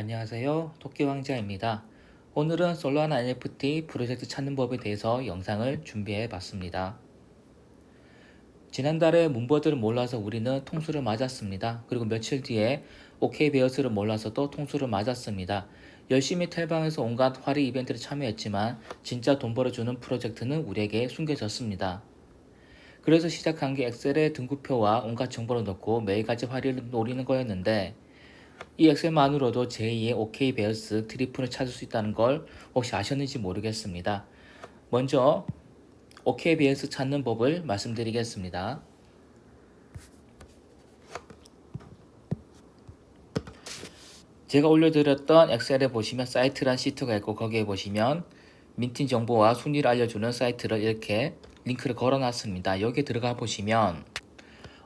안녕하세요. 토끼왕자입니다. 오늘은 솔라나 NFT 프로젝트 찾는 법에 대해서 영상을 준비해 봤습니다. 지난달에 문버드를 몰라서 우리는 통수를 맞았습니다. 그리고 며칠 뒤에 OK 베어스를 몰라서도 통수를 맞았습니다. 열심히 탈방해서 온갖 화리 이벤트를 참여했지만 진짜 돈 벌어주는 프로젝트는 우리에게 숨겨졌습니다. 그래서 시작한 게 엑셀에 등급표와 온갖 정보를 넣고 매일같이 화리를 노리는 거였는데 이 엑셀만으로도 제2의 OK 베어스 트리플을 찾을 수 있다는 걸 혹시 아셨는지 모르겠습니다. 먼저 OK 베어스 찾는 법을 말씀드리겠습니다. 제가 올려드렸던 엑셀에 보시면 사이트란 시트가 있고 거기에 보시면 민팅 정보와 순위를 알려주는 사이트를 이렇게 링크를 걸어놨습니다. 여기에 들어가 보시면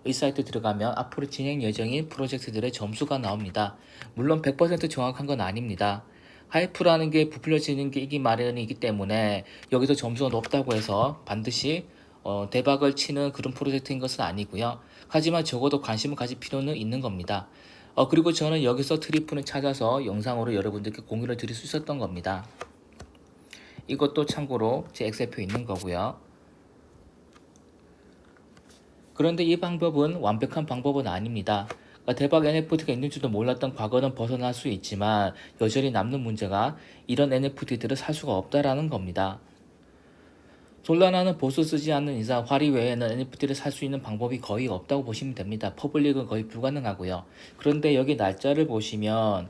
이 사이트 들어가면 앞으로 진행 예정인 프로젝트들의 점수가 나옵니다. 물론 100% 정확한 건 아닙니다. 하이프라는 게 부풀려지는 게 이기 마련이기 때문에 여기서 점수가 높다고 해서 반드시 어, 대박을 치는 그런 프로젝트인 것은 아니고요. 하지만 적어도 관심을 가질 필요는 있는 겁니다. 어, 그리고 저는 여기서 트리플을 찾아서 영상으로 여러분들께 공유를 드릴 수 있었던 겁니다. 이것도 참고로 제 엑셀표 있는 거고요. 그런데 이 방법은 완벽한 방법은 아닙니다. 그러니까 대박 NFT가 있는 줄도 몰랐던 과거는 벗어날 수 있지만 여전히 남는 문제가 이런 NFT들을 살 수가 없다라는 겁니다. 솔라나는 보수 쓰지 않는 이상 화리 외에는 NFT를 살 수 있는 방법이 거의 없다고 보시면 됩니다. 퍼블릭은 거의 불가능하고요. 그런데 여기 날짜를 보시면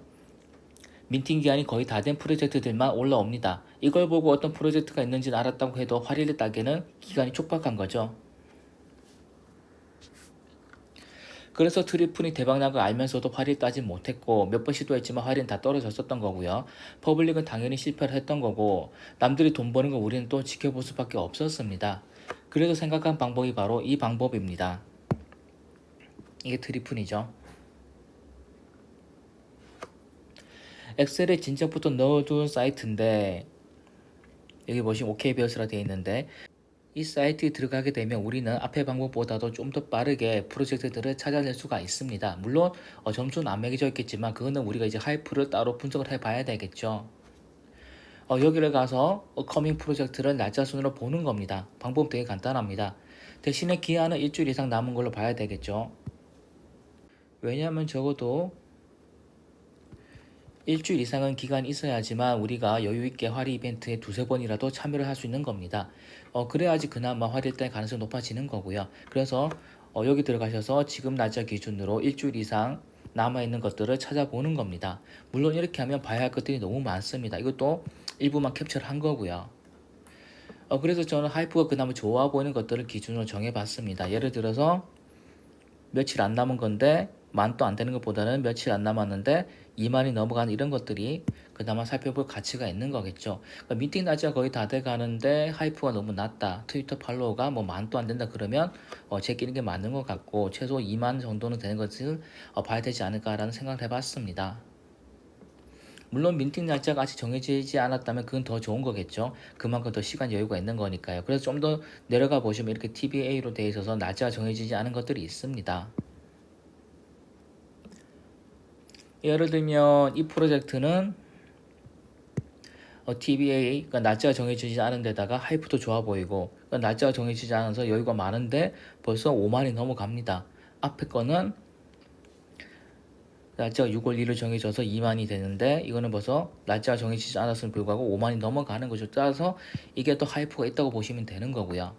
민팅 기한이 거의 다 된 프로젝트들만 올라옵니다. 이걸 보고 어떤 프로젝트가 있는지는 알았다고 해도 화리를 따기에는 기간이 촉박한 거죠. 그래서 트리플이 대박난 걸 알면서도 화리를 따지 못했고 몇 번 시도했지만 화리는 다 떨어졌었던 거고요. 퍼블릭은 당연히 실패를 했던 거고 남들이 돈 버는 거 우리는 또 지켜볼 수밖에 없었습니다. 그래서 생각한 방법이 바로 이 방법입니다. 이게 트리플이죠. 엑셀에 진작부터 넣어둔 사이트인데 여기 보시면 OK베어스라 되어 있는데 이 사이트에 들어가게 되면 우리는 앞의 방법보다도 좀 더 빠르게 프로젝트들을 찾아낼 수가 있습니다. 물론 어, 점수는 안 매겨져 있겠지만 그거는 우리가 이제 하이프를 따로 분석을 해봐야 되겠죠. 어, 여기를 가서 커밍 프로젝트를 날짜 순으로 보는 겁니다. 방법 되게 간단합니다. 대신에 기한은 일주일 이상 남은 걸로 봐야 되겠죠. 왜냐하면 적어도 일주일 이상은 기간이 있어야지만 우리가 여유있게 화리 이벤트에 두세 번이라도 참여를 할 수 있는 겁니다. 어, 그래야지 그나마 화리일 때 가능성이 높아지는 거고요. 그래서 어, 여기 들어가셔서 지금 날짜 기준으로 일주일 이상 남아있는 것들을 찾아보는 겁니다. 물론 이렇게 하면 봐야 할 것들이 너무 많습니다. 이것도 일부만 캡처를 한 거고요. 어, 그래서 저는 하이프가 그나마 좋아 보이는 것들을 기준으로 정해봤습니다. 예를 들어서 며칠 안 남은 건데 만도 안 되는 것보다는 며칠 안 남았는데 2만이 넘어가는 이런 것들이 그나마 살펴볼 가치가 있는 거겠죠. 그러니까 미팅 날짜가 거의 다 돼가는데 하이프가 너무 낮다. 트위터 팔로워가 뭐 만도 안 된다 그러면 어, 제끼는 게 맞는 것 같고 최소 2만 정도는 되는 것을 어, 봐야 되지 않을까라는 생각을 해봤습니다. 물론 민팅 날짜가 아직 정해지지 않았다면 그건 더 좋은 거겠죠. 그만큼 더 시간 여유가 있는 거니까요. 그래서 좀 더 내려가 보시면 이렇게 TBA로 되어 있어서 날짜가 정해지지 않은 것들이 있습니다. 예를 들면 이 프로젝트는 어, TBA 그러니까 날짜가 정해지지 않은 데다가 하이프도 좋아 보이고 그러니까 날짜가 정해지지 않아서 여유가 많은데 벌써 5만이 넘어갑니다. 앞에 거는 날짜가 6월 1일 정해져서 2만이 되는데 이거는 벌써 날짜가 정해지지 않았음에 불구하고 5만이 넘어가는 거죠. 따라서 이게 또 하이프가 있다고 보시면 되는 거고요.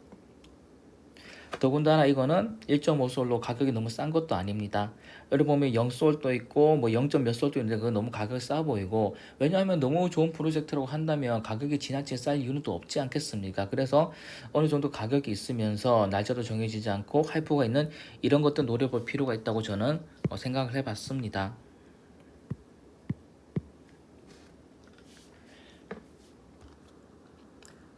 더군다나 이거는 1.5솔로 가격이 너무 싼 것도 아닙니다. 여기 보면 0솔도 있고 뭐 0. 몇 솔도 있는데 그건 너무 가격이 싸 보이고 왜냐하면 너무 좋은 프로젝트라고 한다면 가격이 지나치게 쌀 이유는 또 없지 않겠습니까? 그래서 어느 정도 가격이 있으면서 날짜도 정해지지 않고 하이프가 있는 이런 것들 노려볼 필요가 있다고 저는 어, 생각을 해봤습니다.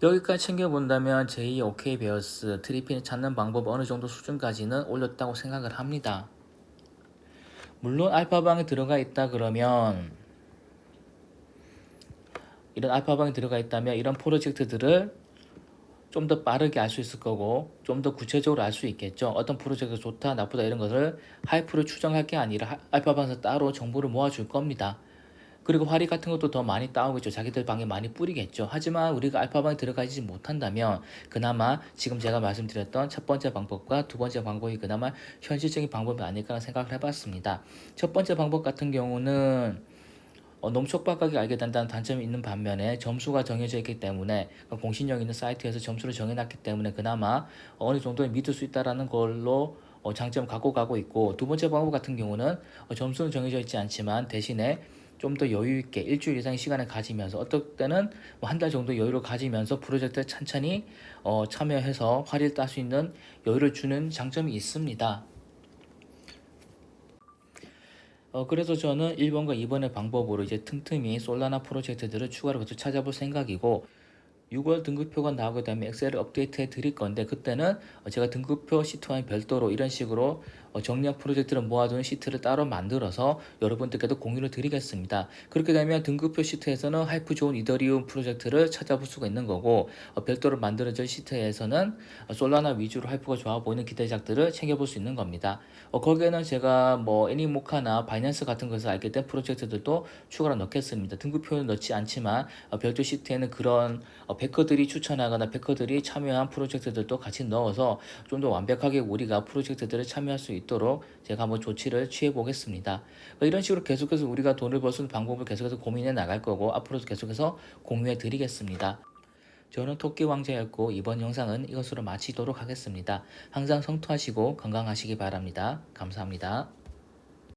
여기까지 챙겨본다면 제2 OK 베어스 트리핀을 찾는 방법 어느 정도 수준까지는 올렸다고 생각을 합니다. 물론 알파방에 들어가 있다 그러면 이런 알파방에 들어가 있다면 이런 프로젝트들을 좀 더 빠르게 알 수 있을 거고 좀 더 구체적으로 알 수 있겠죠. 어떤 프로젝트가 좋다 나쁘다 이런 것을 하이프로 추정할 게 아니라 알파방에서 따로 정보를 모아줄 겁니다. 그리고 화리 같은 것도 더 많이 따오겠죠. 자기들 방에 많이 뿌리겠죠. 하지만 우리가 알파방에 들어가지 못한다면 그나마 지금 제가 말씀드렸던 첫 번째 방법과 두 번째 방법이 그나마 현실적인 방법이 아닐까 생각을 해봤습니다. 첫 번째 방법 같은 경우는 어, 너무 촉박하게 알게 된다는 단점이 있는 반면에 점수가 정해져 있기 때문에 그러니까 공신력 있는 사이트에서 점수를 정해놨기 때문에 그나마 어느 정도는 믿을 수 있다라는 걸로 어, 장점을 갖고 가고 있고 두 번째 방법 같은 경우는 어, 점수는 정해져 있지 않지만 대신에 좀 더 여유 있게 일주일 이상의 시간을 가지면서 어떨 때는 뭐 한 달 정도 여유를 가지면서 프로젝트에 천천히 어, 참여해서 활일 딸수 있는 여유를 주는 장점이 있습니다. 어, 그래서 저는 1번과 2번의 방법으로 이제 틈틈이 솔라나 프로젝트들을 추가로 계속 찾아볼 생각이고 6월 등급표가 나오게 되면 엑셀을 업데이트해 드릴 건데 그때는 어, 제가 등급표 시트와 별도로 이런 식으로 어, 정리한 프로젝트를 모아두는 시트를 따로 만들어서 여러분들께도 공유를 드리겠습니다. 그렇게 되면 등급표 시트에서는 하이프 좋은 이더리움 프로젝트를 찾아볼 수가 있는 거고 어, 별도로 만들어진 시트에서는 어, 솔라나 위주로 하이프가 좋아 보이는 기대작들을 챙겨볼 수 있는 겁니다. 어, 거기에는 제가 뭐 애니모카나 바이낸스 같은 것을 알게 된 프로젝트들도 추가로 넣겠습니다. 등급표는 넣지 않지만 어, 별도 시트에는 그런 어, 베커들이 추천하거나 베커들이 참여한 프로젝트들도 같이 넣어서 좀 더 완벽하게 우리가 프로젝트들을 참여할 수 있도록 제가 한번 조치를 취해 보겠습니다. 이런 식으로 계속해서 우리가 돈을 벌 수 있는 방법을 계속해서 고민해 나갈 거고 앞으로도 계속해서 공유해 드리겠습니다. 저는 토끼 왕자였고 이번 영상은 이것으로 마치도록 하겠습니다. 항상 성투하시고 건강하시기 바랍니다. 감사합니다.